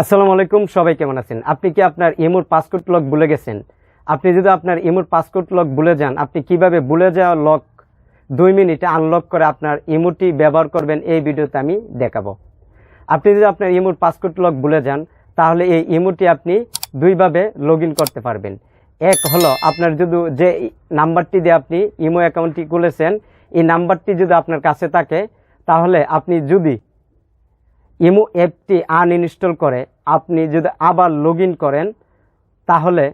আসসালামু আলাইকুম, সবাই কেমন আছেন? আপনি কি আপনার ইমুর পাসপোর্ট লক ভুলে গেছেন? আপনি যদি আপনার ইমুর পাসপোর্ট লক ভুলে যান, আপনি কীভাবে ভুলে যাওয়া লক দুই মিনিটে আনলক করে আপনার ইমুটি ব্যবহার করবেন, এই ভিডিওতে আমি দেখাবো। আপনি যদি আপনার ইমুর পাসপোর্ট লক ভুলে যান, তাহলে এই ইমুটি আপনি দুইভাবে লগ করতে পারবেন। এক হলো আপনার যদি যে নাম্বারটি দিয়ে আপনি ইমো অ্যাকাউন্টটি খুলেছেন, এই নাম্বারটি যদি আপনার কাছে থাকে, তাহলে আপনি যদি ইমো অ্যাপটি আনইনস্টল করে, আপনি যদি আবার লগ করেন, তাহলে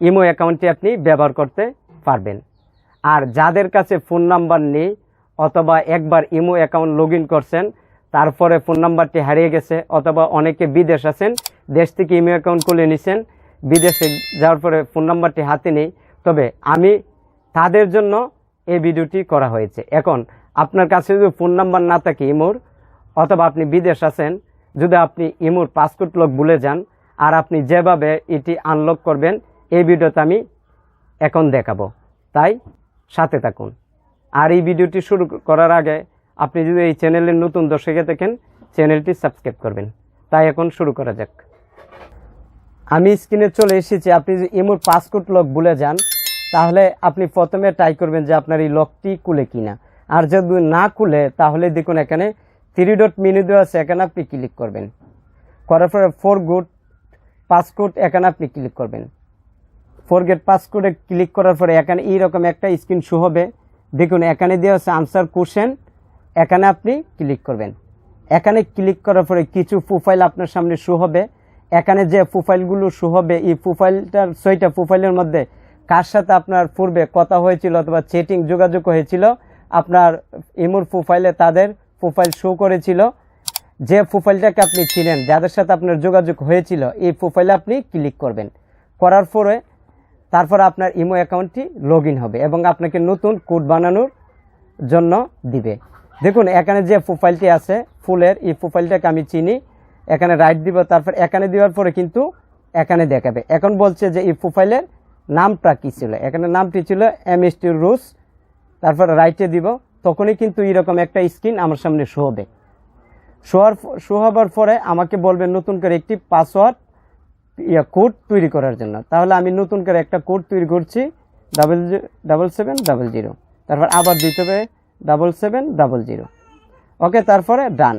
ইমো অ্যাকাউন্টটি আপনি ব্যবহার করতে পারবেন। আর যাদের কাছে ফোন নাম্বার নেই, অথবা একবার ইমো অ্যাকাউন্ট লগ করছেন, তারপরে ফোন নাম্বারটি হারিয়ে গেছে, অথবা অনেকে বিদেশ আছেন, দেশ থেকে ইমো অ্যাকাউন্ট খুলে নিছেন, বিদেশে যাওয়ার পরে ফোন নাম্বারটি হাতে নেই, তবে আমি তাদের জন্য এই ভিডিওটি করা হয়েছে। এখন, আপনার কাছে যদি ফোন নাম্বার না থাকে ইমোর অথবা আপনি বিদেশ আছেন, যদি আপনি ইমোর পাসপোর্ট লক ভুলে যান, আর আপনি যেভাবে এটি আনলক করবেন, এই ভিডিওতে আমি এখন দেখাবো। তাই সাথে থাকুন। আর এই ভিডিওটি শুরু করার আগে আপনি যদি এই চ্যানেলের নতুন দর্শকে থাকেন, চ্যানেলটি সাবস্ক্রাইব করবেন। তাই এখন শুরু করা যাক। আমি স্ক্রিনে চলে এসেছি, আপনি যদি ইমোর পাসপোর্ট লক ভুলে যান, তাহলে আপনি প্রথমে ট্রাই করবেন যে আপনার এই লকটি খুলে কিনা। আর যদি না খুলে, তাহলে দেখুন এখানে থ্রি ডট মেনু দেওয়া আছে এখানে আপনি ক্লিক করবেন। করার পরে ফোর গুড পাসকোড এখানে আপনি ক্লিক করবেন। ফোর গেট পাসকোডে ক্লিক করার পরে এখানে এইরকম একটা স্ক্রিন শো হবে। দেখুন, এখানে দেওয়া আছে আনসার কোশ্চেন এখানে আপনি ক্লিক করবেন। এখানে ক্লিক করার পরে কিছু প্রোফাইল আপনার সামনে শো হবে। এখানে যে প্রোফাইলগুলো শো হবে, এই প্রোফাইলটার ছয়টা প্রোফাইলের মধ্যে কার সাথে আপনার পূর্বে কথা হয়েছিল অথবা চেটিং যোগাযোগ হয়েছিল, আপনার ইমোর প্রোফাইলে তাদের প্রোফাইল শো করেছিল, যে প্রোফাইলটাকে আপনি চিনেন যাদের সাথে আপনার যোগাযোগ হয়েছিল, এই প্রোফাইলে আপনি ক্লিক করবেন। করার পরে তারপর আপনার ইমো অ্যাকাউন্টটি লগ হবে এবং আপনাকে নতুন কোড বানানোর জন্য দিবে। দেখুন, এখানে যে প্রোফাইলটি আছে, ফুলের, এই প্রোফাইলটাকে আমি চিনি, এখানে রাইট দিব, তারপর এখানে দেওয়ার পরে কিন্তু এখানে দেখাবে। এখন বলছে যে এই প্রোফাইলের নামটা কী ছিল? এখানে নামটি ছিল এম এস টি রুস তারপর রাইটে দিব তখনই কিন্তু এরকম একটা স্ক্রিন আমার সামনে শো হবে। শোয়ার শো হবার পরে আমাকে বলবেন নতুন করে একটি পাসওয়ার্ড ইয়া কোড তৈরি করার জন্য। তাহলে আমি নতুন করে একটা কোড তৈরি করছি double double seven double zero তারপর আবার দিতে হবে double seven double zero okay তারপরে ডান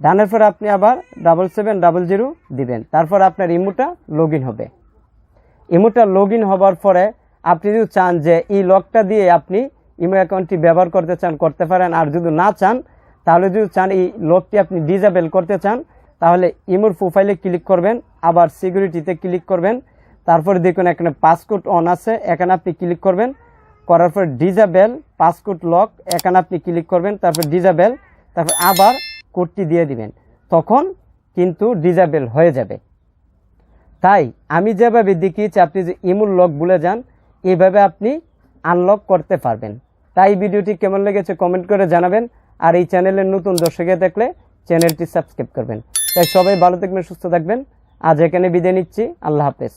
ডানের পরে আপনি আবার ডাবল সেভেন ডাবল জিরো দিবেন। তারপর আপনার ইমোটা লগ হবে। ইমোটা লগ হবার পরে আপনি যদি চান যে এই লকটা দিয়ে আপনি ইমো অ্যাকাউন্টটি ব্যবহার করতে চান, করতে পারেন। আর যদি না চান, তাহলে যদি চান এই লকটি আপনি ডিজেবল করতে চান, তাহলে ইমোর প্রোফাইলে ক্লিক করবেন, আবার সিকিউরিটিতে ক্লিক করবেন। তারপরে দেখুন এখানে পাসকোড অন আছে, এখানে আপনি ক্লিক করবেন। করার পর ডিজেবল পাসকোড লক এখানে আপনি ক্লিক করবেন, তারপর ডিজেবল তারপর আবার কোডটি দিয়ে দিবেন। তখন কিন্তু ডিজাবেল হয়ে যাবে। তাই আমি যেভাবে দেখিয়েছি, আপনি যে ইমুল লক ভুলে যান, এভাবে আপনি আনলক করতে পারবেন। তাই ভিডিওটি কেমন লেগেছে কমেন্ট করে জানাবেন আর এই চ্যানেলের নতুন দর্শকে দেখলে চ্যানেলটি সাবস্ক্রাইব করবেন। তাই সবাই ভালো থাকবেন, সুস্থ থাকবেন। আজ এখানে বিদায় নিচ্ছি। আল্লাহ হাফেজ।